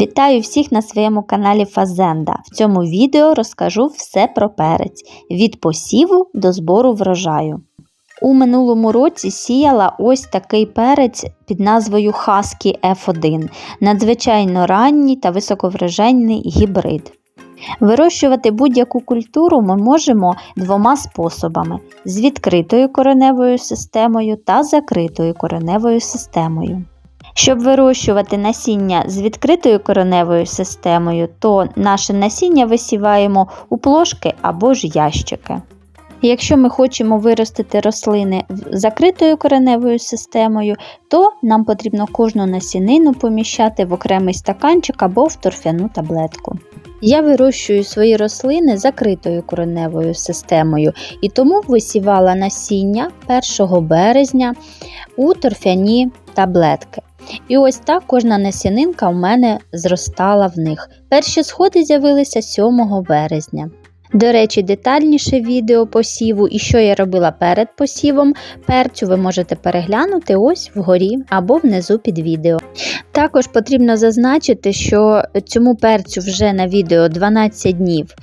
Вітаю всіх на своєму каналі Фазенда. В цьому відео розкажу все про перець від посіву до збору врожаю. У минулому році сіяла ось такий перець під назвою Husky F1, надзвичайно ранній та високоврожайний гібрид. Вирощувати будь-яку культуру ми можемо двома способами: з відкритою кореневою системою та закритою кореневою системою. Щоб вирощувати насіння з відкритою кореневою системою, то наше насіння висіваємо у плошки або ж ящики. Якщо ми хочемо виростити рослини закритою кореневою системою, то нам потрібно кожну насінину поміщати в окремий стаканчик або в торфяну таблетку. Я вирощую свої рослини закритою кореневою системою і тому висівала насіння 1 березня у торфяні таблетки. І ось так кожна насінинка в мене зростала в них. Перші сходи з'явилися 7 березня. До речі, детальніше відео посіву і що я робила перед посівом перцю ви можете переглянути ось вгорі або внизу під відео. Також потрібно зазначити, що цьому перцю вже на відео 12 днів.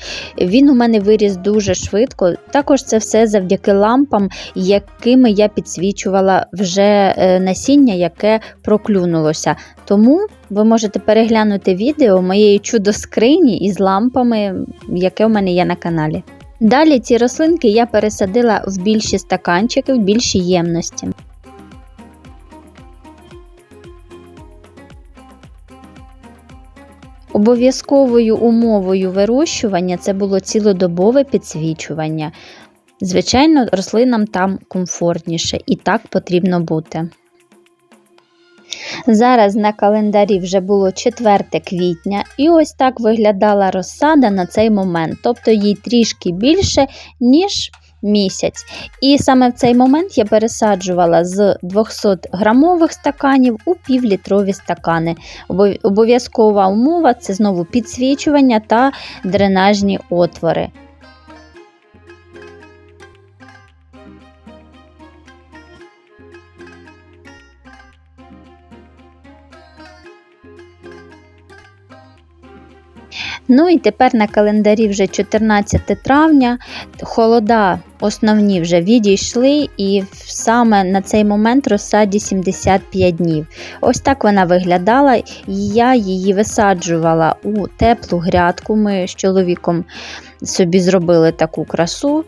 Він у мене виріс дуже швидко. Також це все завдяки лампам, якими я підсвічувала вже е, насіння, яке проклюнулося. Тому ви можете переглянути відео моєї чудо-скрині із лампами, яке у мене є на каналі. Далі ці рослинки я пересадила в більші стаканчики, в більші ємності. Обов'язковою умовою вирощування це було цілодобове підсвічування. Звичайно, рослинам там комфортніше і так потрібно бути. Зараз на календарі вже було 4 квітня, і ось так виглядала розсада на цей момент, тобто їй трішки більше, ніж місяць. І саме в цей момент я пересаджувала з 200 грамових стаканів у півлітрові стакани. Обов'язкова умова це знову підсвічування та дренажні отвори. Ну і тепер на календарі вже 14 травня, холода основні вже відійшли, і саме на цей момент розсаді 75 днів. Ось так вона виглядала, я її висаджувала у теплу грядку. Ми з чоловіком собі зробили таку красу.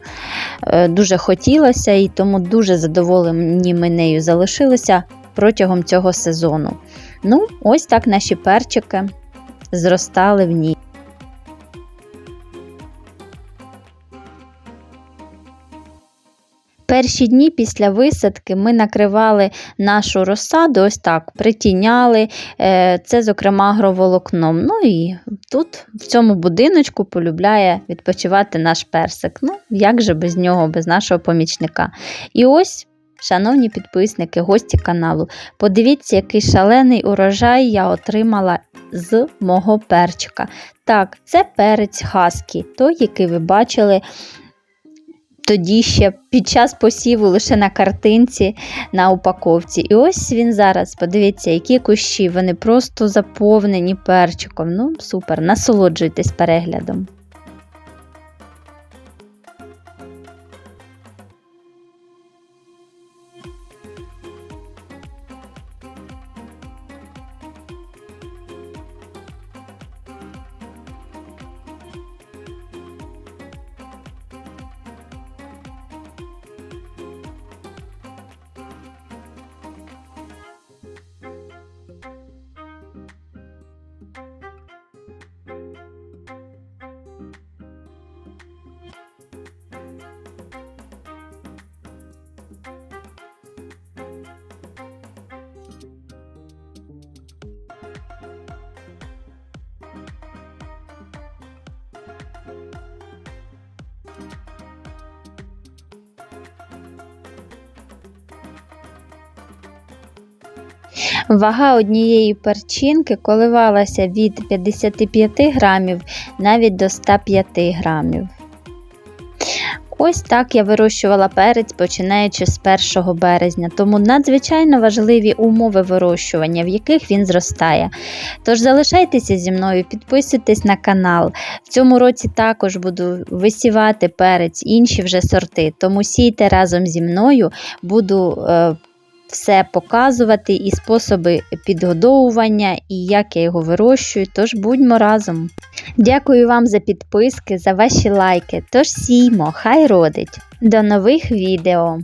Е, дуже хотілося і тому дуже задоволені ми нею залишилися протягом цього сезону. Ну, ось так наші перчики зростали в ній. Перші дні після висадки ми накривали нашу розсаду, ось так, притіняли, е, це, зокрема, агроволокном. Ну і тут, в цьому будиночку, полюбляє відпочивати наш персик. Ну, як же без нього, без нашого помічника. І ось. Шановні підписники, гості каналу, подивіться, який шалений урожай я отримала з мого перчика. Так, це перець Хаскі, той, який ви бачили тоді ще під час посіву лише на картинці, на упаковці. І ось він зараз, подивіться, які кущі, вони просто заповнені перчиком. Ну, супер, насолоджуйтесь переглядом. Вага однієї перчинки коливалася від 55 грамів навіть до 105 грамів. Ось так я вирощувала перець починаючи з 1 березня, тому надзвичайно важливі умови вирощування, в яких він зростає. Тож залишайтеся зі мною, підписуйтесь на канал. В цьому році також буду висівати перець, інші вже сорти. Тому сійте разом зі мною, буду е, все показувати і способи підгодовування, і як я його вирощую. Тож будьмо разом. Дякую вам за підписки, за ваші лайки. Тож сіймо, хай родить. До нових відео!